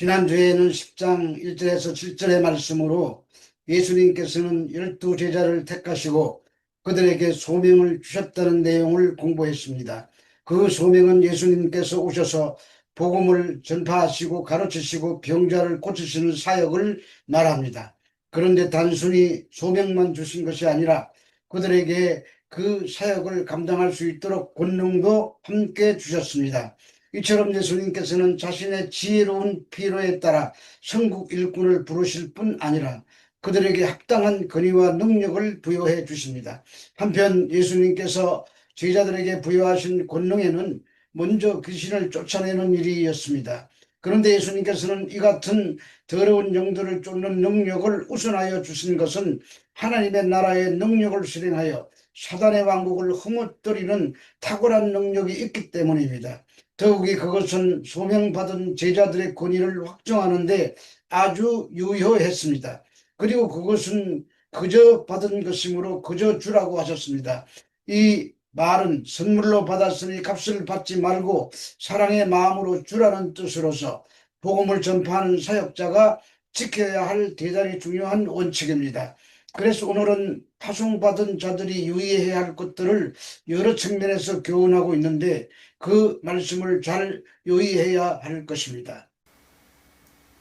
지난주에는 10장 1절에서 7절의 말씀으로 예수님께서는 열두 제자를 택하시고 그들에게 소명을 주셨다는 내용을 공부했습니다. 그 소명은 예수님께서 오셔서 복음을 전파하시고 가르치시고 병자를 고치시는 사역을 말합니다. 그런데 단순히 소명만 주신 것이 아니라 그들에게 그 사역을 감당할 수 있도록 권능도 함께 주셨습니다. 이처럼 예수님께서는 자신의 지혜로운 필요에 따라 성국 일꾼을 부르실 뿐 아니라 그들에게 합당한 권위와 능력을 부여해 주십니다. 한편 예수님께서 제자들에게 부여하신 권능에는 먼저 귀신을 쫓아내는 일이었습니다. 그런데 예수님께서는 이 같은 더러운 영들을 쫓는 능력을 우선하여 주신 것은 하나님의 나라의 능력을 실행하여 사단의 왕국을 허무뜨리는 탁월한 능력이 있기 때문입니다. 더욱이 그것은 소명받은 제자들의 권위를 확정하는데 아주 유효했습니다. 그리고 그것은 그저 받은 것이므로 그저 주라고 하셨습니다. 이 말은 선물로 받았으니 값을 받지 말고 사랑의 마음으로 주라는 뜻으로서 복음을 전파하는 사역자가 지켜야 할 대단히 중요한 원칙입니다. 그래서 오늘은 파송받은 자들이 유의해야 할 것들을 여러 측면에서 교훈하고 있는데 그 말씀을 잘 유의해야 할 것입니다.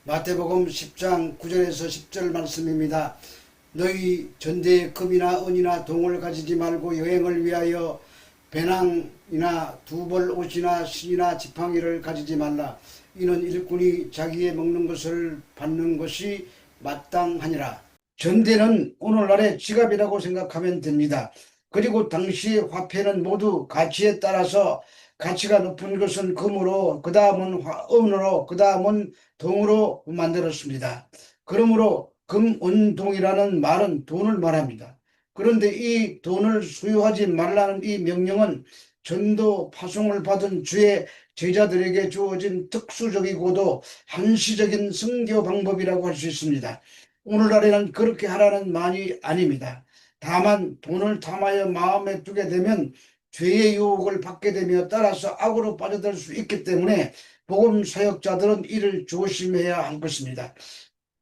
마태복음 10장 9절에서 10절 말씀입니다. 너희 전대에 금이나 은이나 동을 가지지 말고 여행을 위하여 배낭이나 두벌 옷이나 신이나 지팡이를 가지지 말라. 이는 일꾼이 자기의 먹는 것을 받는 것이 마땅하니라. 전대는 오늘날의 지갑이라고 생각하면 됩니다. 그리고 당시 화폐는 모두 가치에 따라서 가치가 높은 것은 금으로, 그 다음은 은으로, 그 다음은 동으로 만들었습니다. 그러므로 금, 은, 동이라는 말은 돈을 말합니다. 그런데 이 돈을 수요하지 말라는 이 명령은 전도 파송을 받은 주의 제자들에게 주어진 특수적이고도 한시적인 성교 방법이라고 할 수 있습니다. 오늘날에는 그렇게 하라는 말이 아닙니다. 다만 돈을 탐하여 마음에 두게 되면 죄의 유혹을 받게 되며 따라서 악으로 빠져들 수 있기 때문에 복음 사역자들은 이를 조심해야 할 것입니다.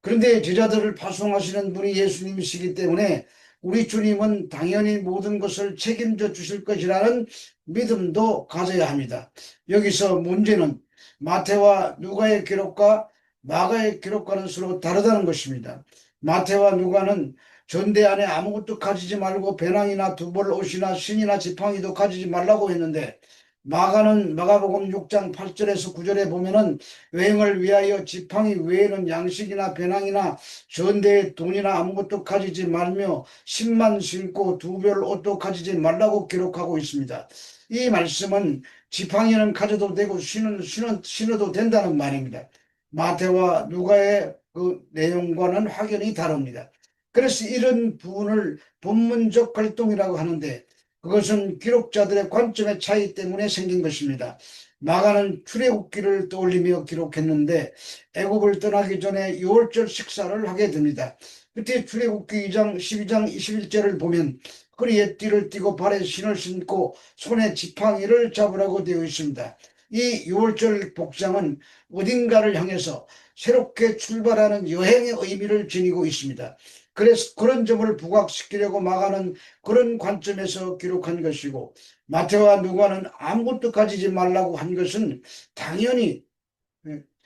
그런데 제자들을 파송하시는 분이 예수님이시기 때문에 우리 주님은 당연히 모든 것을 책임져 주실 것이라는 믿음도 가져야 합니다. 여기서 문제는 마태와 누가의 기록과 마가의 기록과는 서로 다르다는 것입니다. 마태와 누가는 전대 안에 아무것도 가지지 말고 배낭이나 두벌 옷이나 신이나 지팡이도 가지지 말라고 했는데 마가는 마가복음 6장 8절에서 9절에 보면은 여행을 위하여 지팡이 외에는 양식이나 배낭이나 전대에 돈이나 아무것도 가지지 말며 신만 신고 두벌 옷도 가지지 말라고 기록하고 있습니다. 이 말씀은 지팡이는 가져도 되고 신은, 신은, 신어도 된다는 말입니다. 마태와 누가의 그 내용과는 확연히 다릅니다. 그래서 이런 부분을 본문적 활동이라고 하는데 그것은 기록자들의 관점의 차이 때문에 생긴 것입니다. 마가는 출애굽기를 떠올리며 기록했는데 애굽을 떠나기 전에 6월절 식사를 하게 됩니다. 그때 출애굽기 2장 12장 21절을 보면 허리에 띠를 띠고 발에 신을 신고 손에 지팡이를 잡으라고 되어 있습니다. 이 6월절 복장은 어딘가를 향해서 새롭게 출발하는 여행의 의미를 지니고 있습니다. 그래서 그런 점을 부각시키려고 마가는 그런 관점에서 기록한 것이고 마태와 누가는 아무것도 가지지 말라고 한 것은 당연히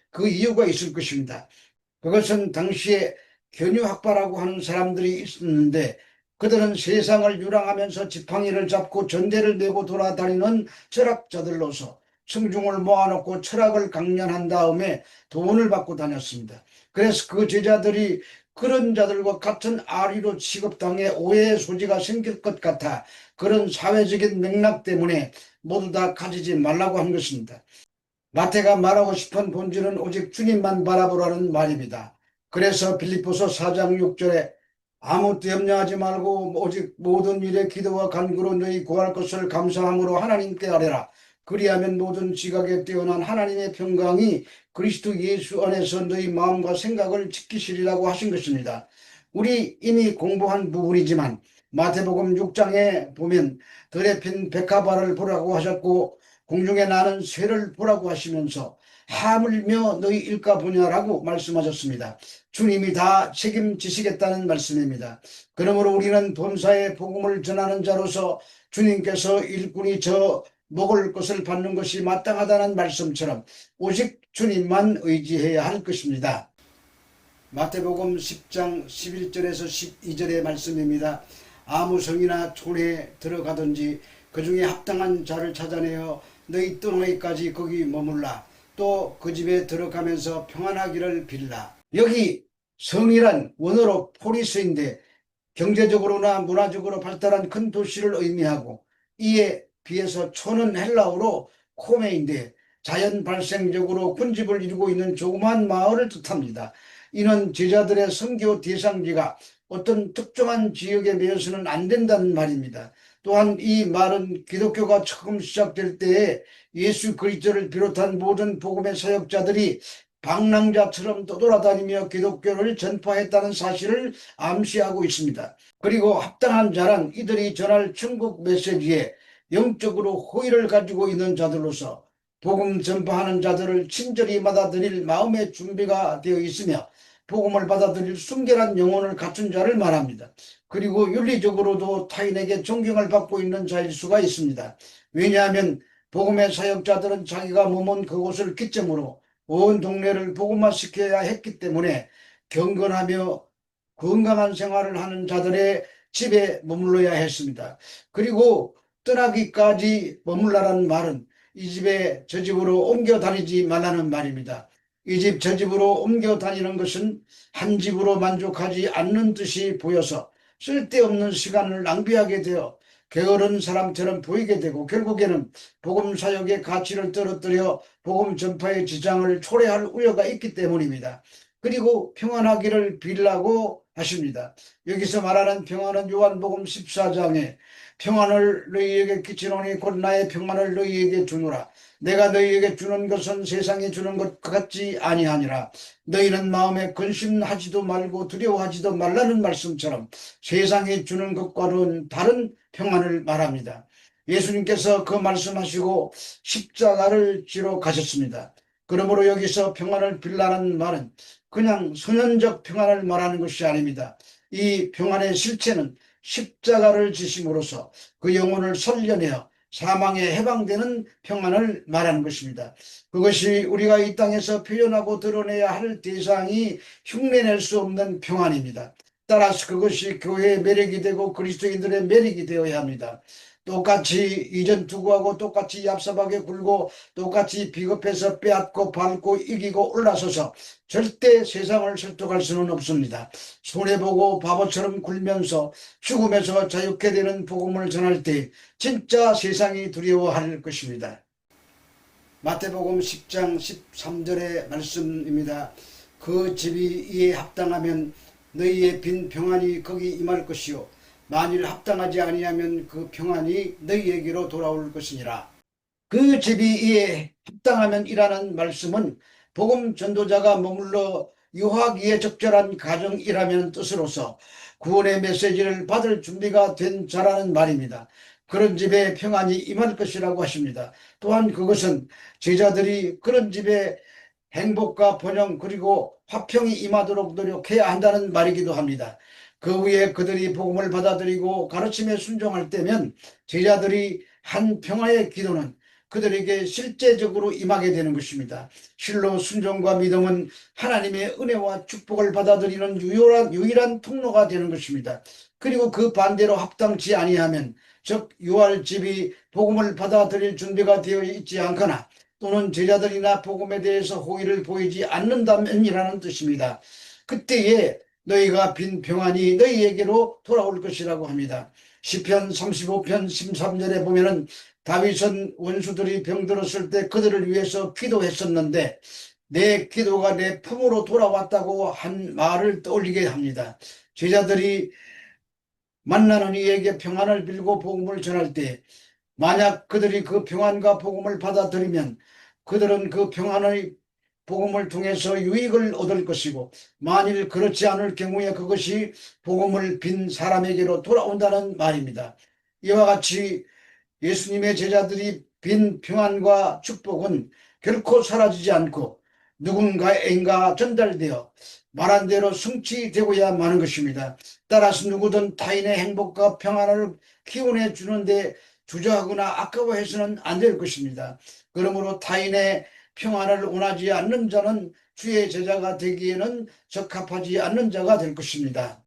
그 이유가 있을 것입니다. 그것은 당시에 견유학파라고 하는 사람들이 있었는데 그들은 세상을 유랑하면서 지팡이를 잡고 전대를 메고 돌아다니는 철학자들로서 청중을 모아놓고 철학을 강연한 다음에 돈을 받고 다녔습니다. 그래서 그 제자들이 그런 자들과 같은 아리로 취급당해 오해의 소지가 생길 것 같아 그런 사회적인 맥락 때문에 모두 다 가지지 말라고 한 것입니다. 마태가 말하고 싶은 본질은 오직 주님만 바라보라는 말입니다. 그래서 빌립보서 4장 6절에 아무것도 염려하지 말고 오직 모든 일에 기도와 간구로 너희 구할 것을 감사함으로 하나님께 아뢰라. 그리하면 모든 지각에 뛰어난 하나님의 평강이 그리스도 예수 안에서 너희 마음과 생각을 지키시리라고 하신 것입니다. 우리 이미 공부한 부분이지만 마태복음 6장에 보면 들에 핀 백합화를 보라고 하셨고 공중에 나는 새를 보라고 하시면서 하물며 너희 일까 보냐라고 말씀하셨습니다. 주님이 다 책임지시겠다는 말씀입니다. 그러므로 우리는 본사의 복음을 전하는 자로서 주님께서 일꾼이 저 먹을 것을 받는 것이 마땅하다는 말씀처럼 오직 주님만 의지해야 할 것입니다. 마태복음 10장 11절에서 12절의 말씀입니다. 아무 성이나 촌에 들어가든지 그 중에 합당한 자를 찾아내어 너희 떠나기까지 거기 머물라. 또 그 집에 들어가면서 평안하기를 빌라. 여기 성이란 원어로 포리스인데 경제적으로나 문화적으로 발달한 큰 도시를 의미하고 이에 비해서 촌은 헬라어로 코메인데 자연 발생적으로 군집을 이루고 있는 조그마한 마을을 뜻합니다. 이는 제자들의 선교 대상지가 어떤 특정한 지역에 매여서는 안 된다는 말입니다. 또한 이 말은 기독교가 처음 시작될 때에 예수 그리스도를 비롯한 모든 복음의 사역자들이 방랑자처럼 떠돌아다니며 기독교를 전파했다는 사실을 암시하고 있습니다. 그리고 합당한 자란 이들이 전할 천국 메시지에 영적으로 호의를 가지고 있는 자들로서 복음 전파하는 자들을 친절히 받아들일 마음의 준비가 되어 있으며 복음을 받아들일 순결한 영혼을 갖춘 자를 말합니다. 그리고 윤리적으로도 타인에게 존경을 받고 있는 자일 수가 있습니다. 왜냐하면 복음의 사역자들은 자기가 머문 그곳을 기점으로 온 동네를 복음화시켜야 했기 때문에 경건하며 건강한 생활을 하는 자들의 집에 머물러야 했습니다. 그리고 떠나기까지 머물라라는 말은 이 집에 저 집으로 옮겨 다니지 말라는 말입니다. 이 집 저 집으로 옮겨 다니는 것은 한 집으로 만족하지 않는 듯이 보여서 쓸데없는 시간을 낭비하게 되어 게으른 사람처럼 보이게 되고 결국에는 복음 사역의 가치를 떨어뜨려 복음 전파의 지장을 초래할 우려가 있기 때문입니다. 그리고 평안하기를 빌라고 하십니다. 여기서 말하는 평안은 요한복음 14장에 평안을 너희에게 끼치노니 곧 나의 평안을 너희에게 주노라. 내가 너희에게 주는 것은 세상에 주는 것 같지 아니하니라. 너희는 마음에 근심하지도 말고 두려워하지도 말라는 말씀처럼 세상에 주는 것과는 다른 평안을 말합니다. 예수님께서 그 말씀하시고 십자가를 지러 가셨습니다. 그러므로 여기서 평안을 빌라는 말은 그냥 선언적 평안을 말하는 것이 아닙니다. 이 평안의 실체는 십자가를 지심으로써 그 영혼을 설려내어 사망에 해방되는 평안을 말하는 것입니다. 그것이 우리가 이 땅에서 표현하고 드러내야 할 대상이 흉내낼 수 없는 평안입니다. 따라서 그것이 교회의 매력이 되고 그리스도인들의 매력이 되어야 합니다. 똑같이 이전 투구하고 똑같이 얍삽하게 굴고 똑같이 비겁해서 빼앗고 밟고 이기고 올라서서 절대 세상을 설득할 수는 없습니다. 손해보고 바보처럼 굴면서 죽음에서 자유케 되는 복음을 전할 때 진짜 세상이 두려워할 것입니다. 마태복음 10장 13절의 말씀입니다. 그 집이 이에 합당하면 너희의 빈 평안이 거기 임할 것이요 만일 합당하지 아니하면 그 평안이 너희에게로 돌아올 것이니라. 그 집이 이에 합당하면 이라는 말씀은 복음 전도자가 머물러 유하기에 적절한 가정이라는 뜻으로서 구원의 메시지를 받을 준비가 된 자라는 말입니다. 그런 집에 평안이 임할 것이라고 하십니다. 또한 그것은 제자들이 그런 집에 행복과 번영 그리고 화평이 임하도록 노력해야 한다는 말이기도 합니다. 그 후에 그들이 복음을 받아들이고 가르침에 순종할 때면 제자들이 한 평화의 기도는 그들에게 실제적으로 임하게 되는 것입니다. 실로 순종과 믿음은 하나님의 은혜와 축복을 받아들이는 유일한, 유일한 통로가 되는 것입니다. 그리고 그 반대로 합당치 아니하면 즉 유할 집이 복음을 받아들일 준비가 되어 있지 않거나 또는 제자들이나 복음에 대해서 호의를 보이지 않는다면이라는 뜻입니다. 그때에 너희가 빈 평안이 너희에게로 돌아올 것이라고 합니다. 시편 35편 13절에 보면은 다윗은 원수들이 병들었을 때 그들을 위해서 기도했었는데 내 기도가 내 품으로 돌아왔다고 한 말을 떠올리게 합니다. 제자들이 만나는 이에게 평안을 빌고 복음을 전할 때 만약 그들이 그 평안과 복음을 받아들이면 그들은 그 평안의 복음을 통해서 유익을 얻을 것이고 만일 그렇지 않을 경우에 그것이 복음을 빈 사람에게로 돌아온다는 말입니다. 이와 같이 예수님의 제자들이 빈 평안과 축복은 결코 사라지지 않고 누군가에인가 전달되어 말한 대로 성취되고야 마는 것입니다. 따라서 누구든 타인의 행복과 평안을 기원해 주는데 주저하거나 아까워해서는 안 될 것입니다. 그러므로 타인의 평안을 원하지 않는 자는 주의 제자가 되기에는 적합하지 않는 자가 될 것입니다.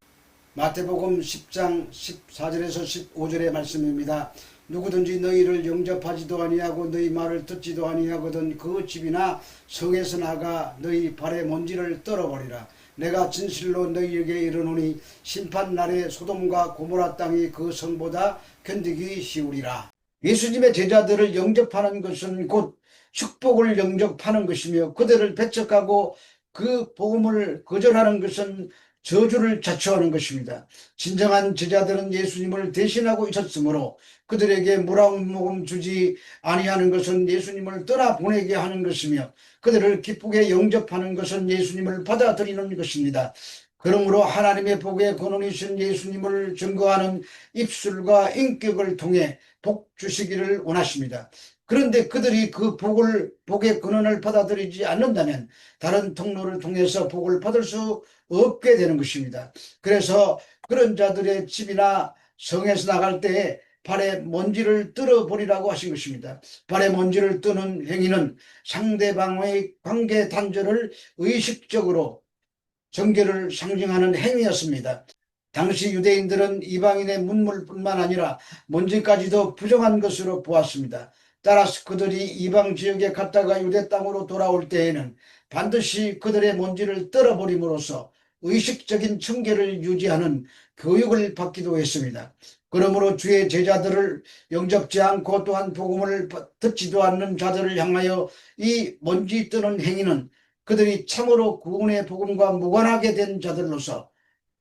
마태복음 10장 14절에서 15절의 말씀입니다. 누구든지 너희를 영접하지도 아니하고 너희 말을 듣지도 아니하거든 그 집이나 성에서 나가 너희 발의 먼지를 떨어버리라. 내가 진실로 너희에게 이르노니 심판 날에 소돔과 고모라 땅이 그 성보다 견디기 쉬우리라. 예수님의 제자들을 영접하는 것은 곧 축복을 영접하는 것이며 그들을 배척하고 그 복음을 거절하는 것은 저주를 자초하는 것입니다. 진정한 제자들은 예수님을 대신하고 있었으므로 그들에게 물한 모금 주지 아니하는 것은 예수님을 떠나 보내게 하는 것이며 그들을 기쁘게 영접하는 것은 예수님을 받아들이는 것입니다. 그러므로 하나님의 복의 근원이신 예수님을 증거하는 입술과 인격을 통해 복 주시기를 원하십니다. 그런데 그들이 그 복을 복의 근원을 받아들이지 않는다면 다른 통로를 통해서 복을 받을 수 없게 되는 것입니다. 그래서 그런 자들의 집이나 성에서 나갈 때에 발에 먼지를 떨어버리라고 하신 것입니다. 발에 먼지를 뜨는 행위는 상대방의 관계 단절을 의식적으로 정결을 상징하는 행위였습니다. 당시 유대인들은 이방인의 문물뿐만 아니라 먼지까지도 부정한 것으로 보았습니다. 따라서 그들이 이방 지역에 갔다가 유대 땅으로 돌아올 때에는 반드시 그들의 먼지를 떨어버림으로써 의식적인 청계를 유지하는 교육을 받기도 했습니다. 그러므로 주의 제자들을 영접지 않고 또한 복음을 듣지도 않는 자들을 향하여 이 먼지 뜨는 행위는 그들이 참으로 구원의 복음과 무관하게 된 자들로서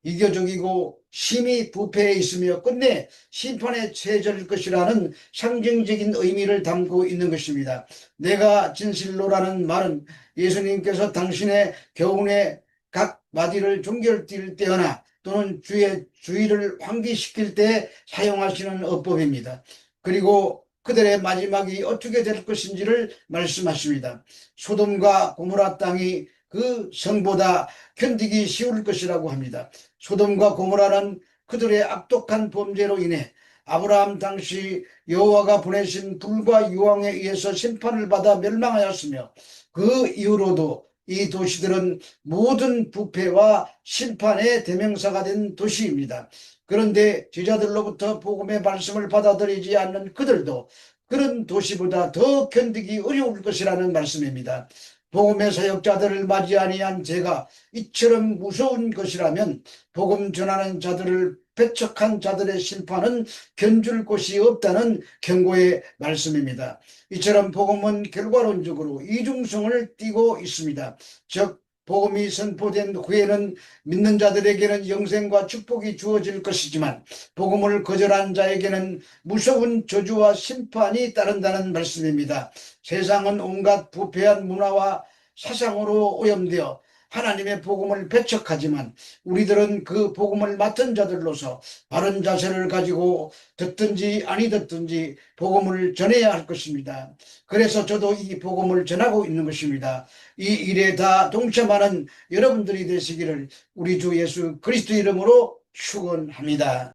이교적이고 심히 부패해 있으며 끝내 심판에 처해질 것이라는 상징적인 의미를 담고 있는 것입니다. 내가 진실로라는 말은 예수님께서 당신의 교훈의 각 마디를 종결뛸 때거나 또는 주의 주의를 환기시킬 때 사용하시는 어법입니다. 그리고 그들의 마지막이 어떻게 될 것인지를 말씀하십니다. 소돔과 고모라 땅이 그 성보다 견디기 쉬울 것이라고 합니다. 소돔과 고모라는 그들의 악독한 범죄로 인해 아브라함 당시 여호와가 보내신 불과 유황에 의해서 심판을 받아 멸망하였으며 그 이후로도 이 도시들은 모든 부패와 심판의 대명사가 된 도시입니다. 그런데 제자들로부터 복음의 말씀을 받아들이지 않는 그들도 그런 도시보다 더 견디기 어려울 것이라는 말씀입니다. 복음의 사역자들을 맞이 아니한 제가 이처럼 무서운 것이라면 복음 전하는 자들을 배척한 자들의 심판은 견줄 곳이 없다는 경고의 말씀입니다. 이처럼 복음은 결과론적으로 이중성을 띠고 있습니다. 즉 복음이 선포된 후에는 믿는 자들에게는 영생과 축복이 주어질 것이지만 복음을 거절한 자에게는 무서운 저주와 심판이 따른다는 말씀입니다. 세상은 온갖 부패한 문화와 사상으로 오염되어 하나님의 복음을 배척하지만 우리들은 그 복음을 맡은 자들로서 바른 자세를 가지고 듣든지 아니 듣든지 복음을 전해야 할 것입니다. 그래서 저도 이 복음을 전하고 있는 것입니다. 이 일에 다 동참하는 여러분들이 되시기를 우리 주 예수 그리스도 이름으로 축원합니다.